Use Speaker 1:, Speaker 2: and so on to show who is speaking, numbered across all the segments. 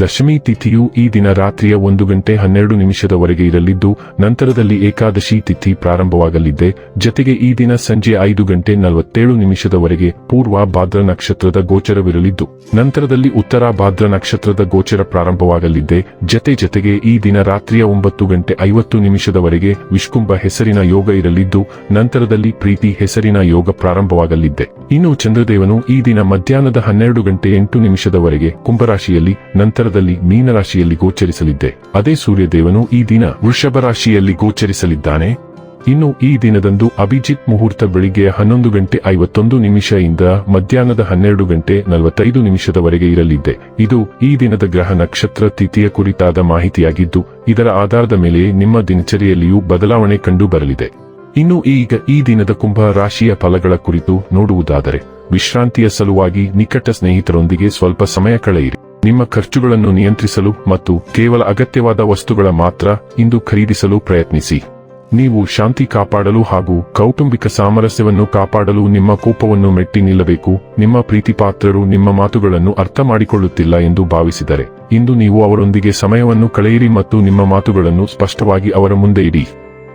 Speaker 1: ದಶಮಿ ತಿಥಿಯು ಈ ದಿನ ರಾತ್ರಿಯ ಒಂದು ಗಂಟೆ ಹನ್ನೆರಡು ನಿಮಿಷದವರೆಗೆ ಇರಲಿದ್ದು, ನಂತರದಲ್ಲಿ ಏಕಾದಶಿ ತಿಥಿ ಪ್ರಾರಂಭವಾಗಲಿದೆ. ಜತೆಗೆ ಈ ದಿನ ಸಂಜೆ ಐದು ಗಂಟೆ ನಲವತ್ತೇಳು ನಿಮಿಷದವರೆಗೆ ಪೂರ್ವ ಭಾದ್ರ ನಕ್ಷತ್ರದ ಗೋಚರವಿರಲಿದ್ದು, ನಂತರದಲ್ಲಿ ಉತ್ತರ ಭಾದ್ರ ನಕ್ಷತ್ರದ ಗೋಚರ ಪ್ರಾರಂಭವಾಗಲಿದೆ. ಜತೆ ಜತೆಗೆ ಈ ದಿನ ರಾತ್ರಿಯ ಒಂಬತ್ತು ಗಂಟೆ ಐವತ್ತು ನಿಮಿಷದವರೆಗೆ ವಿಷ್ಕುಂಭ ಹೆಸರಿನ ಯೋಗ ಇರಲಿದ್ದು, ನಂತರದಲ್ಲಿ ಪ್ರೀತಿ ಹೆಸರಿನ ಯೋಗ ಪ್ರಾರಂಭವಾಗಲಿದೆ. ಇನ್ನು ಚಂದ್ರದೇವನು ಈ ದಿನ ಮಧ್ಯಾಹ್ನದ ಹನ್ನೆರಡು ಗಂಟೆ ಎಂಟು ನಿಮಿಷದವರೆಗೆ ಕುಂಭರಾಶಿಯಲ್ಲಿ ನಂತರದಲ್ಲಿ ಮೀನರಾಶಿಯಲ್ಲಿ ಗೋಚರಿಸಲಿದ್ದೆ. ಅದೇ ಸೂರ್ಯದೇವನು ಈ ದಿನ ವೃಷಭ ರಾಶಿಯಲ್ಲಿ ಗೋಚರಿಸಲಿದ್ದಾನೆ. ಇನ್ನು ಈ ದಿನದಂದು ಅಭಿಜಿತ್ ಮುಹೂರ್ತ ಬೆಳಿಗ್ಗೆ ಹನ್ನೊಂದು ಗಂಟೆ ಐವತ್ತೊಂದು ನಿಮಿಷದಿಂದ ಮಧ್ಯಾಹ್ನದ ಹನ್ನೆರಡು ಗಂಟೆ ನಲವತ್ತೈದು ನಿಮಿಷದವರೆಗೆ ಇರಲಿದೆ ಇದು ಈ ದಿನದ ಗ್ರಹ ನಕ್ಷತ್ರ ತಿಥಿಯ ಕುರಿತಾದ ಮಾಹಿತಿಯಾಗಿದ್ದು, ಇದರ ಆಧಾರದ ಮೇಲೆ ನಿಮ್ಮ ದಿನಚರಿಯಲ್ಲಿಯೂ ಬದಲಾವಣೆ ಕಂಡು ಬರಲಿದೆ ಇನ್ನು ಈಗ ಈ ದಿನದ ಕುಂಭ ರಾಶಿಯ ಫಲಗಳ ಕುರಿತು ನೋಡುವುದಾದರೆ, ವಿಶ್ರಾಂತಿಯ ಸಲುವಾಗಿ ನಿಕಟ ಸ್ನೇಹಿತರೊಂದಿಗೆ ಸ್ವಲ್ಪ ಸಮಯ ಕಳೆಯಿರಿ. ನಿಮ್ಮ ಖರ್ಚುಗಳನ್ನು ನಿಯಂತ್ರಿಸಲು ಮತ್ತು ಕೇವಲ ಅಗತ್ಯವಾದ ವಸ್ತುಗಳ ಮಾತ್ರ ಇಂದು ಖರೀದಿಸಲು ಪ್ರಯತ್ನಿಸಿ. ನೀವು ಶಾಂತಿ ಕಾಪಾಡಲು ಹಾಗೂ ಕೌಟುಂಬಿಕ ಸಾಮರಸ್ಯವನ್ನು ಕಾಪಾಡಲು ನಿಮ್ಮ ಕೋಪವನ್ನು ಮೆಟ್ಟಿ ನಿಲ್ಲಬೇಕು. ನಿಮ್ಮ ಪ್ರೀತಿಪಾತ್ರರು ನಿಮ್ಮ ಮಾತುಗಳನ್ನು ಅರ್ಥ ಮಾಡಿಕೊಳ್ಳುತ್ತಿಲ್ಲ ಎಂದು ಭಾವಿಸಿದರೆ. ಇಂದು ನೀವು ಅವರೊಂದಿಗೆ ಸಮಯವನ್ನು ಕಳೆಯಿರಿ ಮತ್ತು ನಿಮ್ಮ ಮಾತುಗಳನ್ನು ಸ್ಪಷ್ಟವಾಗಿ ಅವರ ಮುಂದೆ ಇಡಿ.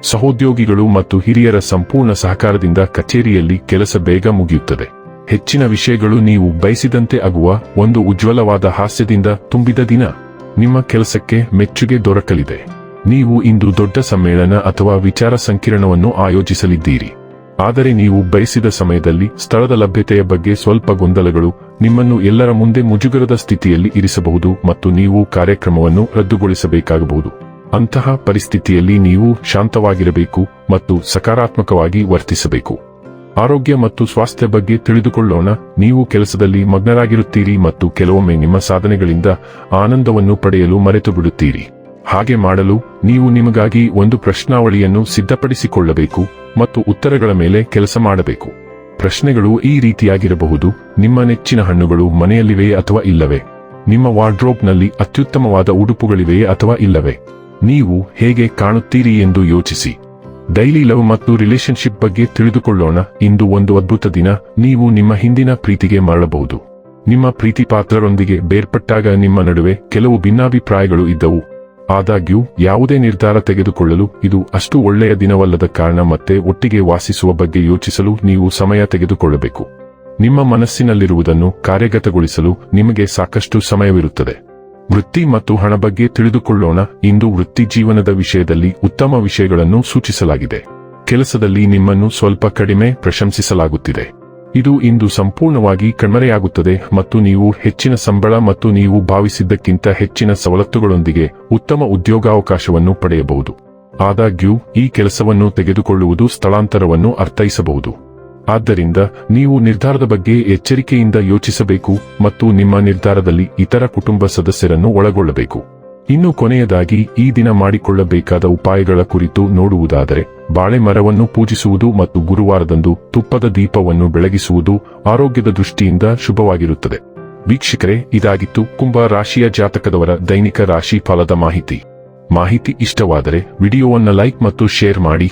Speaker 1: ಸಹೋದ್ಯೋಗಿಗಳು ಮತ್ತು ಹಿರಿಯರ ಸಂಪೂರ್ಣ ಸಹಕಾರದಿಂದ ಕಚೇರಿಯಲ್ಲಿ ಕೆಲಸ ಬೇಗ ಮುಗಿಯುತ್ತದೆ. ಹೆಚ್ಚಿನ ವಿಷಯಗಳು ನೀವು ಬಯಸಿದಂತೆ ಆಗುವ ಒಂದು ಉಜ್ವಲವಾದ ಹಾಸ್ಯದಿಂದ ತುಂಬಿದ ದಿನ. ನಿಮ್ಮ ಕೆಲಸಕ್ಕೆ ಮೆಚ್ಚುಗೆ ದೊರಕಲಿದೆ. ನೀವು ಇಂದು ದೊಡ್ಡ ಸಮ್ಮೇಳನ ಅಥವಾ ವಿಚಾರ ಸಂಕಿರಣವನ್ನು ಆಯೋಜಿಸಲಿದ್ದೀರಿ. ಆದರೆ ನೀವು ಬಯಸಿದ ಸಮಯದಲ್ಲಿ ಸ್ಥಳದ ಲಭ್ಯತೆಯ ಬಗ್ಗೆ ಸ್ವಲ್ಪ ಗೊಂದಲಗಳು ನಿಮ್ಮನ್ನು ಎಲ್ಲರ ಮುಂದೆ ಮುಜುಗರದ ಸ್ಥಿತಿಯಲ್ಲಿ ಇರಿಸಬಹುದು ಮತ್ತು ನೀವು ಕಾರ್ಯಕ್ರಮವನ್ನು ರದ್ದುಗೊಳಿಸಬೇಕಾಗಬಹುದು. ಅಂತಹ ಪರಿಸ್ಥಿತಿಯಲ್ಲಿ ನೀವು ಶಾಂತವಾಗಿರಬೇಕು ಮತ್ತು ಸಕಾರಾತ್ಮಕವಾಗಿ ವರ್ತಿಸಬೇಕು. ಆರೋಗ್ಯ ಮತ್ತು ಸ್ವಾಸ್ಥ್ಯ ಬಗ್ಗೆ ತಿಳಿದುಕೊಳ್ಳೋಣ. ನೀವು ಕೆಲಸದಲ್ಲಿ ಮಗ್ನರಾಗಿರುತ್ತೀರಿ ಮತ್ತು ಕೆಲವೊಮ್ಮೆ ನಿಮ್ಮ ಸಾಧನೆಗಳಿಂದ ಆನಂದವನ್ನು ಪಡೆಯಲು ಮರೆತು ಬಿಡುತ್ತೀರಿ ಹಾಗೆ ಮಾಡಲು ನೀವು ನಿಮಗಾಗಿ ಒಂದು ಪ್ರಶ್ನಾವಳಿಯನ್ನು ಸಿದ್ಧಪಡಿಸಿಕೊಳ್ಳಬೇಕು ಮತ್ತು ಉತ್ತರಗಳ ಮೇಲೆ ಕೆಲಸ ಮಾಡಬೇಕು. ಪ್ರಶ್ನೆಗಳು ಈ ರೀತಿಯಾಗಿರಬಹುದು. ನಿಮ್ಮ ನೆಚ್ಚಿನ ಹಣ್ಣುಗಳು ಮನೆಯಲ್ಲಿವೆಯೇ ಅಥವಾ ಇಲ್ಲವೇ? ನಿಮ್ಮ ವಾರ್ಡ್ರೋಬ್ನಲ್ಲಿ ಅತ್ಯುತ್ತಮವಾದ ಉಡುಪುಗಳಿವೆಯೇ ಅಥವಾ ಇಲ್ಲವೇ? ನೀವು ಹೇಗೆ ಕಾಣುತ್ತೀರಿ ಎಂದು ಯೋಚಿಸಿ. ಡೈಲಿ ಲವ್ ಮತ್ತು ರಿಲೇಶನ್ಶಿಪ್ ಬಗ್ಗೆ ತಿಳಿದುಕೊಳ್ಳೋಣ. ಇಂದು ಒಂದು ಅದ್ಭುತ ದಿನ. ನೀವು ನಿಮ್ಮ ಹಿಂದಿನ ಪ್ರೀತಿಗೆ ಮರಳಬಹುದು. ನಿಮ್ಮ ಪ್ರೀತಿ ಪಾತ್ರರೊಂದಿಗೆ ಬೇರ್ಪಟ್ಟಾಗ ನಿಮ್ಮ ನಡುವೆ ಕೆಲವು ಭಿನ್ನಾಭಿಪ್ರಾಯಗಳು ಇದ್ದವು. ಆದಾಗ್ಯೂ, ಯಾವುದೇ ನಿರ್ಧಾರ ತೆಗೆದುಕೊಳ್ಳಲು ಇದು ಅಷ್ಟು ಒಳ್ಳೆಯ ದಿನವಲ್ಲದ ಕಾರಣ ಮತ್ತೆ ಒಟ್ಟಿಗೆ ವಾಸಿಸುವ ಬಗ್ಗೆ ಯೋಚಿಸಲು ನೀವು ಸಮಯ ತೆಗೆದುಕೊಳ್ಳಬೇಕು. ನಿಮ್ಮ ಮನಸ್ಸಿನಲ್ಲಿರುವುದನ್ನು ಕಾರ್ಯಗತಗೊಳಿಸಲು ನಿಮಗೆ ಸಾಕಷ್ಟು ಸಮಯವಿರುತ್ತದೆ. ವೃತ್ತಿ ಮತ್ತು ಹಣ ಬಗ್ಗೆ ತಿಳಿದುಕೊಳ್ಳೋಣ. ಇಂದು ವೃತ್ತಿ ಜೀವನದ ವಿಷಯದಲ್ಲಿ ಉತ್ತಮ ವಿಷಯಗಳನ್ನು ಸೂಚಿಸಲಾಗಿದೆ. ಕೆಲಸದಲ್ಲಿ ನಿಮ್ಮನ್ನು ಸ್ವಲ್ಪ ಕಡಿಮೆ ಪ್ರಶಂಸಿಸಲಾಗುತ್ತಿದೆ. ಇದು ಇಂದು ಸಂಪೂರ್ಣವಾಗಿ ಕಣ್ಮರೆಯಾಗುತ್ತದೆ ಮತ್ತು ನೀವು ಹೆಚ್ಚಿನ ಸಂಬಳ ಮತ್ತು ನೀವು ಭಾವಿಸಿದ್ದಕ್ಕಿಂತ ಹೆಚ್ಚಿನ ಸವಲತ್ತುಗಳೊಂದಿಗೆ ಉತ್ತಮ ಉದ್ಯೋಗಾವಕಾಶವನ್ನು ಪಡೆಯಬಹುದು. ಆದಾಗ್ಯೂ, ಈ ಕೆಲಸವನ್ನು ತೆಗೆದುಕೊಳ್ಳುವುದು ಸ್ಥಳಾಂತರವನ್ನು ಅರ್ಥೈಸಬಹುದು. ಆದ್ದರಿಂದ ನೀವು ನಿರ್ಧಾರದ ಬಗ್ಗೆ ಎಚ್ಚರಿಕೆಯಿಂದ ಯೋಚಿಸಬೇಕು ಮತ್ತು ನಿಮ್ಮ ನಿರ್ಧಾರದಲ್ಲಿ ಇತರ ಕುಟುಂಬ ಸದಸ್ಯರನ್ನು ಒಳಗೊಳ್ಳಬೇಕು. ಇನ್ನು ಕೊನೆಯದಾಗಿ, ಈ ದಿನ ಮಾಡಿಕೊಳ್ಳಬೇಕಾದ ಉಪಾಯಗಳ ಕುರಿತು ನೋಡುವುದಾದರೆ ಬಾಳೆ ಮರವನ್ನು ಪೂಜಿಸುವುದು ಮತ್ತು ಗುರುವಾರದಂದು ತುಪ್ಪದ ದೀಪವನ್ನು ಬೆಳಗಿಸುವುದು ಆರೋಗ್ಯದ ದೃಷ್ಟಿಯಿಂದ ಶುಭವಾಗಿರುತ್ತದೆ. ವೀಕ್ಷಕರೇ, ಇದಾಗಿತ್ತು ಕುಂಭ ರಾಶಿಯ ಜಾತಕದವರ ದೈನಿಕ ರಾಶಿ ಫಲದ ಮಾಹಿತಿ. ಮಾಹಿತಿ ಇಷ್ಟವಾದರೆ ವಿಡಿಯೋವನ್ನು ಲೈಕ್ ಮತ್ತು ಶೇರ್ ಮಾಡಿ.